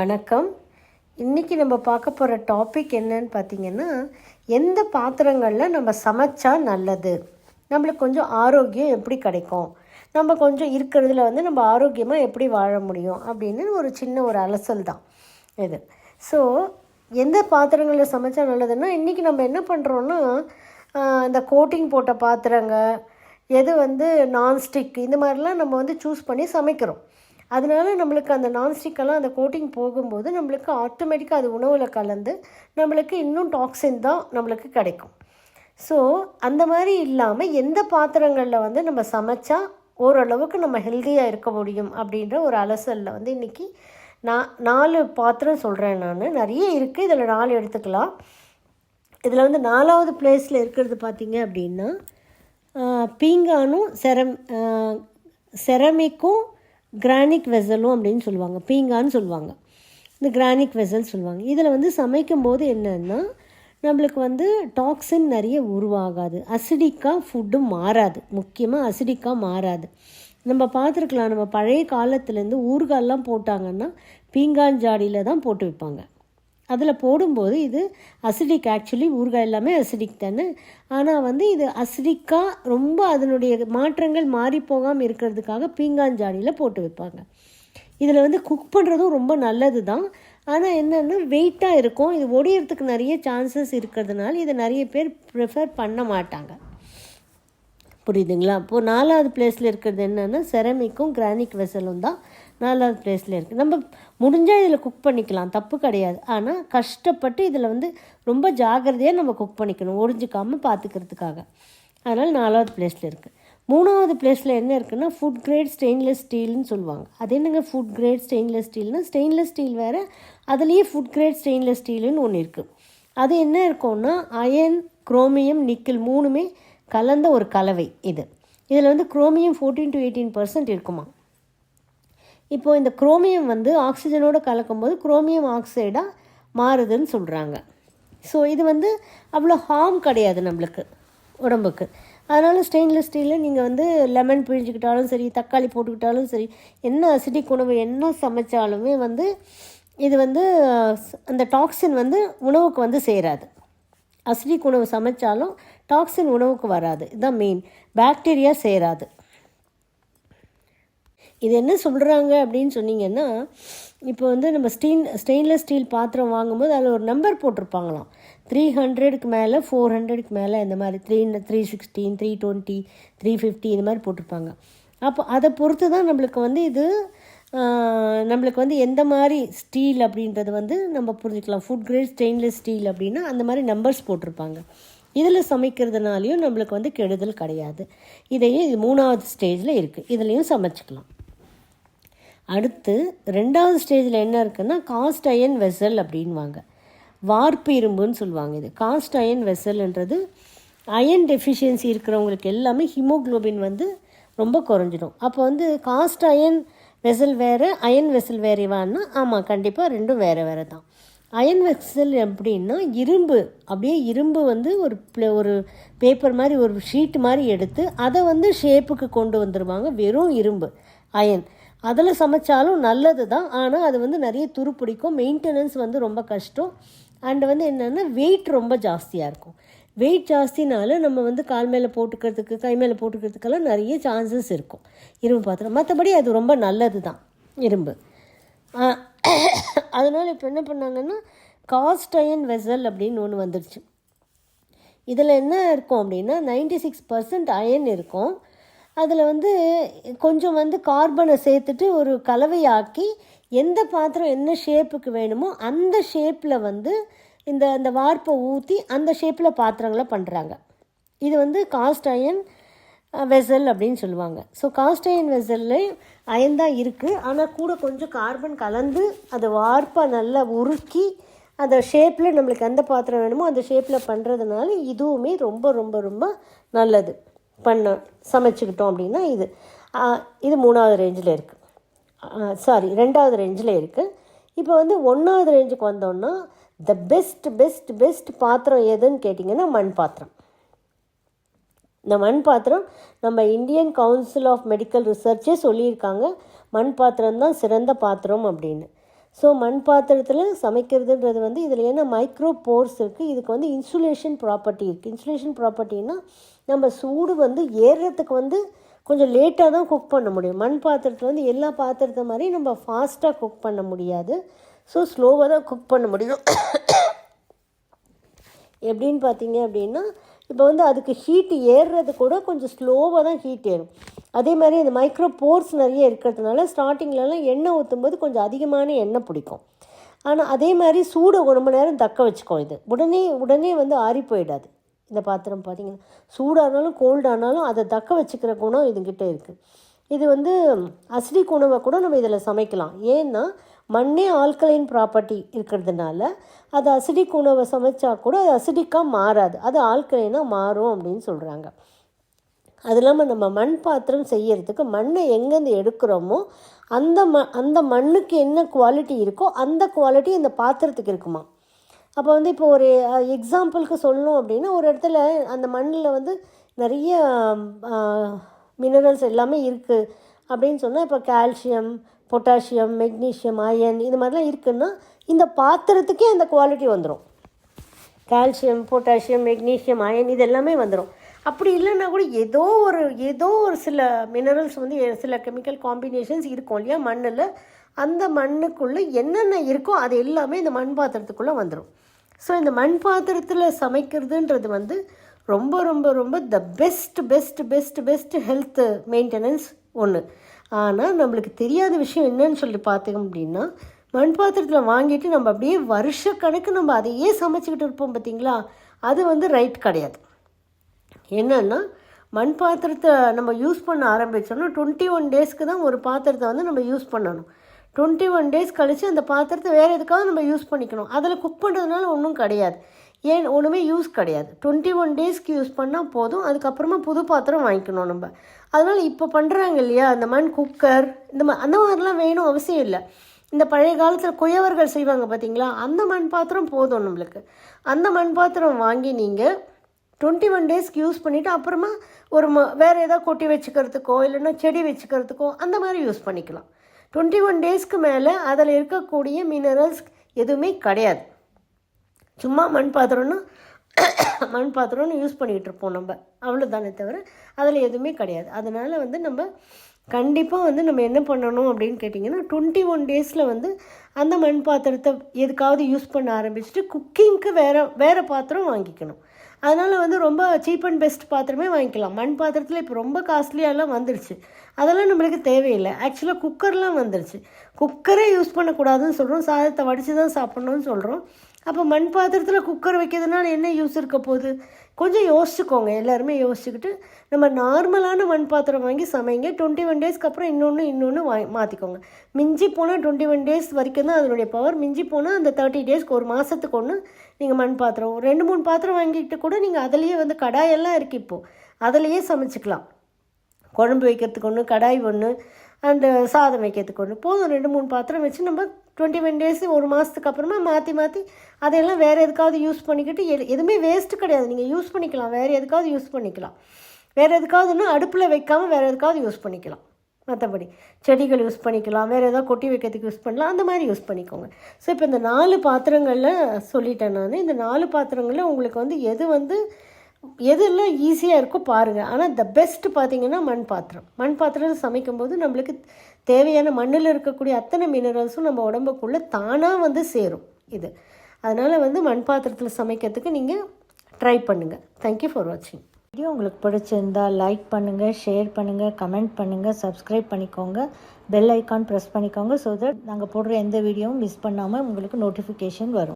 வணக்கம். இன்றைக்கி நம்ம பார்க்க போகிற டாபிக் என்னன்னு பார்த்தீங்கன்னா எந்த பாத்திரங்களில் நம்ம சமைச்சா நல்லது? நம்மளுக்கு கொஞ்சம் ஆரோக்கியம் எப்படி கிடைக்கும்? நம்ம கொஞ்சம் இருக்கிறதுல வந்து நம்ம ஆரோக்கியமாக எப்படி வாழ முடியும்? அப்படின்னு ஒரு சின்ன ஒரு அலசல் தான் இது. ஸோ எந்த பாத்திரங்களில் சமைச்சா நல்லதுன்னா இன்றைக்கி நம்ம என்ன பண்ணுறோன்னா இந்த கோட்டிங் போட்ட பாத்திரங்க எது வந்து நான்ஸ்டிக் இந்த மாதிரிலாம் நம்ம வந்து சூஸ் பண்ணி சமைக்கிறோம். அதனால நம்மளுக்கு அந்த நான்ஸ்டிக்கெல்லாம் அந்த கோட்டிங் போகும்போது நம்மளுக்கு ஆட்டோமேட்டிக்காக அது உணவில் கலந்து நம்மளுக்கு இன்னும் டாக்ஸின் தான் நம்மளுக்கு கிடைக்கும். ஸோ அந்த மாதிரி இல்லாமல் எந்த பாத்திரங்களில் வந்து நம்ம சமைச்சா ஓரளவுக்கு நம்ம ஹெல்த்தியாக இருக்க முடியும் அப்படின்ற ஒரு அலசலில் வந்து இன்றைக்கி நான் நாலு பாத்திரம் சொல்கிறேன் நான். நிறைய இருக்குது இதில் நாலு எடுத்துக்கலாம். இதில் வந்து நாலாவது பிளேஸில் இருக்கிறது பார்த்தீங்க அப்படின்னா பீங்கானும் செரம் செரமிக்கும் கிரானிக் வெசலும் அப்படின்னு சொல்லுவாங்க. பீங்கான்னு சொல்லுவாங்க. இந்த கிரானிக் வெசல் சொல்லுவாங்க. இதில் வந்து சமைக்கும்போது என்னென்னா நம்மளுக்கு வந்து டாக்ஸின் நிறைய உருவாகாது. அசிடிக்காக ஃபுட்டும் மாறாது. முக்கியமாக அசிடிக்காக மாறாது. நம்ம பார்த்துருக்கலாம். நம்ம பழைய காலத்துலேருந்து ஊறுகால்லாம் போட்டாங்கன்னா பீங்கான் ஜாடியில் தான் போட்டு வைப்பாங்க அதில் போடும்போது இது அசிடிக் ஆக்சுவலி ஊறுகாய் எல்லாமே அசிடிக் தானே? ஆனால் வந்து இது அசிடிக்காக ரொம்ப அதனுடைய மாற்றங்கள் மாறி போகாமல் இருக்கிறதுக்காக பீங்காஞ்சாடியில் போட்டு வைப்பாங்க. இதில் வந்து குக் பண்ணுறதும் ரொம்ப நல்லது தான் ஆனால் என்னென்னா வெயிட்டாக இருக்கும். இது ஒடியறதுக்கு நிறைய சான்சஸ் இருக்கிறதுனால இதை நிறைய பேர் ப்ரிஃபர் பண்ண மாட்டாங்க. புரியுதுங்களா? இப்போது நாலாவது பிளேஸில் இருக்கிறது என்னென்னா செரமிக்கும் கிரானிக் வெசலும் தான். நாலாவது பிளேஸில் இருக்குது நம்ம முடிஞ்சால் இதில் குக் பண்ணிக்கலாம். தப்பு கிடையாது. ஆனால் கஷ்டப்பட்டு இதில் வந்து ரொம்ப ஜாக்கிரதையாக நம்ம குக் பண்ணிக்கணும். ஒடிஞ்சிக்காமல் பார்த்துக்கிறதுக்காக அதனால் நாலாவது பிளேஸில் இருக்குது மூணாவது பிளேஸில் என்ன இருக்குன்னா ஃபுட் கிரேட் ஸ்டெயின்லெஸ் ஸ்டீல்னு சொல்லுவாங்க. அது என்னங்க ஃபுட் கிரேட் ஸ்டெயின்லெஸ் ஸ்டீல்னால் ஸ்டெயின்லெஸ் ஸ்டீல் வேறு அதுலேயே ஃபுட் கிரேட் ஸ்டெயின்லெஸ் ஸ்டீல்னு ஒன்று இருக்குது அது என்ன இருக்கும்னா அயன் குரோமியம் நிக்கில் மூணுமே கலந்த ஒரு கலவை இது. இதில் வந்து chromium fourteen to eighteen percent இருக்குமா இப்போ இந்த குரோமியம் வந்து ஆக்சிஜனோடு கலக்கும்போது குரோமியம் ஆக்சைடாக மாறுதுன்னு சொல்கிறாங்க ஸோ இது வந்து அவ்வளோ ஹார்ம் கிடையாது நம்மளுக்கு உடம்புக்கு. அதனால் ஸ்டெயின்லெஸ் ஸ்டீலில் நீங்கள் வந்து லெமன் பிழிஞ்சிக்கிட்டாலும் சரி தக்காளி போட்டுக்கிட்டாலும் சரி என்ன அசிடிக் உணவு என்ன சமைச்சாலுமே வந்து இது வந்து அந்த டாக்ஸின் வந்து உணவுக்கு வந்து சேராது. அசிடிக் உணவு சமைச்சாலும் டாக்ஸின் உணவுக்கு வராது. இதுதான் மெயின் பாக்டீரியா சேராது. இது என்ன சொல்கிறாங்க அப்படின்னு சொன்னீங்கன்னா இப்போ வந்து நம்ம ஸ்டீல் ஸ்டெயின்லெஸ் ஸ்டீல் பாத்திரம் வாங்கும்போது அதில் ஒரு நம்பர் போட்டிருப்பாங்களாம். த்ரீ ஹண்ட்ரடுக்கு மேலே ஃபோர் ஹண்ட்ரடுக்கு மேலே இந்த மாதிரி three three sixteen three twenty three fifty இந்த மாதிரி போட்டிருப்பாங்க. அப்போ அதை பொறுத்து தான் நம்மளுக்கு வந்து இது நம்மளுக்கு வந்து எந்த மாதிரி ஸ்டீல் அப்படின்றது வந்து நம்ம புரிஞ்சுக்கலாம். ஃபுட் கிரேட் ஸ்டெயின்லெஸ் ஸ்டீல் அப்படின்னா அந்த மாதிரி நம்பர்ஸ் போட்டிருப்பாங்க. இதில் சமைக்கிறதுனாலையும் நம்மளுக்கு வந்து கெடுதல் கிடையாது. இதையும் இது மூணாவது ஸ்டேஜில் இருக்குது இதுலேயும் சமைச்சிக்கலாம். அடுத்து ரெண்டாவது ஸ்டேஜில் என்ன இருக்குன்னா காஸ்ட் அயன் வெசல் அப்படின்வாங்க வார்ப்பு இரும்புன்னு சொல்லுவாங்க இது. காஸ்ட் அயன் வெசல்ன்றது அயன் டெஃபிஷியன்சி இருக்கிறவங்களுக்கு எல்லாமே ஹிமோக்ளோபின் வந்து ரொம்ப குறைஞ்சிடும். அப்போ வந்து காஸ்ட் அயன் வெசல் வேறு அயன் வெசல் வேறேவான்னா ஆமாம் கண்டிப்பாக ரெண்டும் வேறு வேறு தான். அயன் வெசல் எப்படின்னா இரும்பு. அப்படியே இரும்பு வந்து ஒரு ஒரு பேப்பர் மாதிரி ஒரு ஷீட் மாதிரி எடுத்து அதை வந்து ஷேப்புக்கு கொண்டு வந்துடுவாங்க வெறும் இரும்பு அயன் அதில் சமைச்சாலும் நல்லது தான் ஆனால் அது வந்து நிறைய துரு பிடிக்கும் மெயின்டெனன்ஸ் வந்து ரொம்ப கஷ்டம். அண்ட் வந்து என்னென்னா வெயிட் ரொம்ப ஜாஸ்தியாக இருக்கும். வெயிட் ஜாஸ்தினால நம்ம வந்து கால் மேலே போட்டுக்கிறதுக்கு கை மேலே போட்டுக்கிறதுக்கெல்லாம் நிறைய சான்சஸ் இருக்கும். இரும்பு பாத்திரம். மற்றபடி அது ரொம்ப நல்லது தான் இரும்பு அதனால் இப்போ என்ன பண்ணாங்கன்னா காஸ்ட் அயன் வெசல் அப்படின்னு ஒன்று வந்துடுச்சு இதில் என்ன இருக்கும் அப்படின்னா 96% சிக்ஸ் பர்சன்ட் அயன் இருக்கும். அதில் வந்து கொஞ்சம் வந்து கார்பனை சேர்த்துட்டு ஒரு கலவையாக்கி எந்த பாத்திரம் என்ன ஷேப்புக்கு வேணுமோ அந்த ஷேப்பில் வந்து இந்த அந்த வார்ப்பை ஊற்றி அந்த ஷேப்பில் பாத்திரங்களை பண்ணுறாங்க இது வந்து காஸ்ட் அயன் வெசல் அப்படின்னு சொல்லுவாங்க. ஸோ காஸ்ட் அயன் வெசல்ல அயன் தான் இருக்குது ஆனால் கூட கொஞ்சம் கார்பன் கலந்து அதை வார்ப்பாக நல்லா உருக்கி அந்த ஷேப்பில் நம்மளுக்கு எந்த பாத்திரம் வேணுமோ அந்த ஷேப்பில் பண்ணுறதுனால இதுவுமே ரொம்ப ரொம்ப ரொம்ப நல்லது. பண்ண சமைச்சுக்கிட்டோம் அப்படின்னா இது. இது மூணாவது ரேஞ்சில் இருக்குது சாரி ரெண்டாவது ரேஞ்சில் இருக்குது இப்போ வந்து ஒன்றாவது ரேஞ்சுக்கு வந்தோன்னா த பெஸ்ட் பெஸ்ட் பெஸ்ட் பாத்திரம் எதுன்னு கேட்டிங்கன்னா மண் பாத்திரம் இந்த மண் பாத்திரம் நம்ம இந்தியன் கவுன்சில் ஆஃப் மெடிக்கல் ரிசர்ச்சே சொல்லியிருக்காங்க மண் பாத்திரம் தான் சிறந்த பாத்திரம் அப்படின்னு. ஸோ மண் பாத்திரத்தில் சமைக்கிறதுன்றது வந்து இதில் ஏன்னா மைக்ரோ போர்ஸ் இருக்குது இதுக்கு வந்து இன்சுலேஷன் ப்ராப்பர்ட்டி இருக்குது இன்சுலேஷன் ப்ராப்பர்ட்டின்னா நம்ம சூடு வந்து ஏறுறதுக்கு வந்து கொஞ்சம் லேட்டாக தான் குக் பண்ண முடியும். மண் பாத்திரத்தில் வந்து எல்லா பாத்திரத்தை மாதிரி நம்ம ஃபாஸ்ட்டாக குக் பண்ண முடியாது. ஸோ ஸ்லோவாக தான் குக் பண்ண முடியும். எப்படின்னு பார்த்தீங்க அப்படின்னா இப்போ வந்து அதுக்கு ஹீட் ஏறுறது கூட கொஞ்சம் ஸ்லோவாக தான் ஹீட் ஏறும். அதே மாதிரி இந்த மைக்ரோ போர்ஸ் நிறைய இருக்கிறதுனால ஸ்டார்டிங்லலாம் எண்ணெய் ஊற்றும்போது கொஞ்சம் அதிகமான எண்ணெய் பிடிக்கும். ஆனால் அதே மாதிரி சூடை ரொம்ப நேரம் தக்க வச்சுக்கோ இது. உடனே உடனே வந்து ஆறி போயிடாது. இந்த பாத்திரம் பார்த்தீங்கன்னா சூடானாலும் கோல்டானாலும் அதை தக்க வச்சுக்கிற குணம் இதுங்கிட்ட இருக்குது இது வந்து அசிடிக் உணவை கூட நம்ம இதில் சமைக்கலாம். ஏன்னா மண்ணே ஆல்கலைன் ப்ராப்பர்ட்டி இருக்கிறதுனால அது அசிடிக் உணவை சமைச்சா கூட அது அசிடிக்காக மாறாது. அது ஆல்கலைனாக மாறும் அப்படின்னு சொல்கிறாங்க அது இல்லாமல் நம்ம மண் பாத்திரம் செய்யறதுக்கு மண்ணை எங்கேருந்து எடுக்கிறோமோ அந்த ம அந்த மண்ணுக்கு என்ன குவாலிட்டி இருக்கோ அந்த குவாலிட்டி இந்த பாத்திரத்துக்கு இருக்குமா அப்போ வந்து இப்போ ஒரு எக்ஸாம்பிளுக்கு சொல்லணும் அப்படின்னா ஒரு இடத்துல அந்த மண்ணில் வந்து நிறைய மினரல்ஸ் எல்லாமே இருக்குது அப்படின்னு சொன்னால் இப்போ கால்சியம் பொட்டாசியம் மெக்னீஷியம் அயன் இது மாதிரிலாம் இருக்குதுன்னா இந்த பாத்திரத்துக்கே அந்த குவாலிட்டி வந்துடும் கால்சியம் பொட்டாசியம் மெக்னீஷியம் அயன் இது எல்லாமே வந்துடும் அப்படி இல்லைன்னா கூட ஏதோ ஒரு ஏதோ ஒரு சில மினரல்ஸ் வந்து சில கெமிக்கல் காம்பினேஷன்ஸ் இருக்கும் இல்லையா மண்ணில். அந்த மண்ணுக்குள்ளே என்னென்ன இருக்கோ அது எல்லாமே இந்த மண் பாத்திரத்துக்குள்ளே வந்துடும் ஸோ இந்த மண் பாத்திரத்தில் சமைக்கிறதுன்றது வந்து ரொம்ப ரொம்ப ரொம்ப the best best best best health maintenance ஒன்று ஆனால் நம்மளுக்கு தெரியாத விஷயம் என்னன்னு சொல்லி பார்த்தோம் அப்படின்னா மண் பாத்திரத்தில் வாங்கிட்டு நம்ம அப்படியே வருஷக்கணக்கு நம்ம அதையே சமைச்சிக்கிட்டு இருப்போம் பார்த்தீங்களா அது வந்து ரைட் கிடையாது. என்னென்னா மண் பாத்திரத்தை நம்ம யூஸ் பண்ண ஆரம்பித்தோம்னா டுவெண்ட்டி ஒன் டேஸ்க்கு தான் ஒரு பாத்திரத்தை வந்து நம்ம யூஸ் பண்ணணும். டுவெண்ட்டி ஒன் டேஸ் கழித்து அந்த பாத்திரத்தை வேறு எதுக்காக நம்ம யூஸ் பண்ணிக்கணும். அதில் குக் பண்ணுறதுனால ஒன்றும் கிடையாது. ஏன்? ஒன்றுமே யூஸ் கிடையாது. டுவெண்ட்டி ஒன் டேஸ்க்கு யூஸ் பண்ணால் போதும். அதுக்கப்புறமா புது பாத்திரம் வாங்கிக்கணும் நம்ம. அதனால் இப்போ பண்ணுறாங்க இல்லையா? அந்த மண் குக்கர் இந்த மா அந்த மாதிரிலாம் வேணும் அவசியம் இல்லை. இந்த பழைய காலத்தில் குயவர்கள் செய்வாங்க பார்த்தீங்களா அந்த மண் பாத்திரம் போதும் நம்மளுக்கு. அந்த மண் பாத்திரம் வாங்கி நீங்கள் டுவெண்ட்டி ஒன் டேஸ்க்கு யூஸ் பண்ணிவிட்டு அப்புறமா ஒரு ம வேறு ஏதாவது கொட்டி வச்சுக்கிறதுக்கோ இல்லைன்னா செடி வச்சுக்கிறதுக்கோ அந்த மாதிரி யூஸ் பண்ணிக்கலாம். டுவெண்ட்டி ஒன் டேஸ்க்கு மேலே அதில் இருக்கக்கூடிய மினரல்ஸ் எதுவுமே கிடையாது. சும்மா மண் பாத்திரம்னா மண் பாத்திரம்னு யூஸ் பண்ணிகிட்ருப்போம் நம்ம. அவ்வளோதானே தவிர அதில் எதுவுமே கிடையாது. அதனால் வந்து நம்ம கண்டிப்பாக வந்து நம்ம என்ன பண்ணணும் அப்படின்னு கேட்டிங்கன்னா டுவெண்ட்டி ஒன் டேஸில் வந்து அந்த மண் பாத்திரத்தை எதுக்காவது யூஸ் பண்ண ஆரம்பிச்சுட்டு குக்கிங்க்கு வேறு வேறு பாத்திரம் வாங்கிக்கணும். அதனால் வந்து ரொம்ப சீப் அண்ட் பெஸ்ட் பாத்திரமே வாங்கிக்கலாம். மண் பாத்திரத்தில் இப்போ ரொம்ப காஸ்ட்லியாலாம் வந்துருச்சு. அதெல்லாம் நம்மளுக்கு தேவையில்லை. ஆக்சுவலாக குக்கர்லாம் வந்துருச்சு. குக்கரே யூஸ் பண்ணக்கூடாதுன்னு சொல்கிறோம் சாதத்தை வடித்து தான் சாப்பிட்ணுன்னு சொல்கிறோம் அப்போ மண் பாத்திரத்தில் குக்கர் வைக்கிறதுனால என்ன யூஸ் இருக்க போகுது? கொஞ்சம் யோசிச்சுக்கோங்க. எல்லாருமே யோசிச்சுக்கிட்டு நம்ம நார்மலான மண் பாத்திரம் வாங்கி சமைங்க. டுவெண்ட்டி ஒன் டேஸ்க்கு அப்புறம் இன்னொன்று இன்னொன்று வா மாற்றிக்கோங்க மிஞ்சி போனால் டுவெண்ட்டி ஒன் டேஸ் வரைக்கும் தான் அதனுடைய பவர் மிஞ்சி போனால் அந்த தேர்ட்டி டேஸ்க்கு ஒரு மாதத்துக்கு ஒன்று நீங்கள் மண் பாத்திரம் ரெண்டு மூணு பாத்திரம் வாங்கிட்டு கூட நீங்கள் அதுலேயே வந்து கடாயெல்லாம் இருக்குது இப்போது அதுலேயே சமைச்சிக்கலாம். குழம்பு வைக்கிறதுக்கு ஒன்று கடாய் ஒன்று அண்டு சாதம் வைக்கிறதுக்கு ஒன்று போதும். ரெண்டு மூணு பாத்திரம் வச்சு நம்ம டுவெண்ட்டி ஒன் டேஸ் ஒரு மாதத்துக்கு அப்புறமா மாற்றி மாற்றி அதையெல்லாம் வேறு எதுக்காவது யூஸ் பண்ணிக்கிட்டு எது எதுவுமே வேஸ்ட்டு கிடையாது. நீங்கள் யூஸ் பண்ணிக்கலாம். வேறு எதுக்காவது யூஸ் பண்ணிக்கலாம். வேறு எதுக்காவதுன்னா அடுப்பில் வைக்காமல் வேறு எதுக்காவது யூஸ் பண்ணிக்கலாம். மற்றபடி செடிகள் யூஸ் பண்ணிக்கலாம். வேறு ஏதாவது கொட்டி வைக்கிறதுக்கு யூஸ் பண்ணலாம். அந்த மாதிரி யூஸ் பண்ணிக்கோங்க. ஸோ இப்போ இந்த நாலு பாத்திரங்களில் சொல்லிட்டேன் நான். இந்த நாலு பாத்திரங்களில் உங்களுக்கு வந்து எது வந்து எதெல்லாம் ஈஸியாக இருக்கோ பாருங்கள் ஆனால் த பெஸ்ட்டு பார்த்தீங்கன்னா மண் பாத்திரம் மண் பாத்திரத்தில் சமைக்கும்போது நம்மளுக்கு தேவையான மண்ணில் இருக்கக்கூடிய அத்தனை மினரல்ஸும் நம்ம உடம்புக்குள்ளே தானாக வந்து சேரும் இது. அதனால் வந்து மண் பாத்திரத்தில் சமைக்கிறதுக்கு நீங்கள் ட்ரை பண்ணுங்கள் தேங்க்யூ ஃபார் வாட்சிங் வீடியோ உங்களுக்கு பிடிச்சிருந்தா லைக் பண்ணுங்கள் ஷேர் பண்ணுங்கள் கமெண்ட் பண்ணுங்கள் சப்ஸ்கிரைப் பண்ணிக்கோங்க. பெல் ஐக்கான் ப்ரெஸ் பண்ணிக்கோங்க ஸோ தட் நாங்கள் போடுற எந்த வீடியோவும் மிஸ் பண்ணாமல் உங்களுக்கு நோட்டிஃபிகேஷன் வரும்.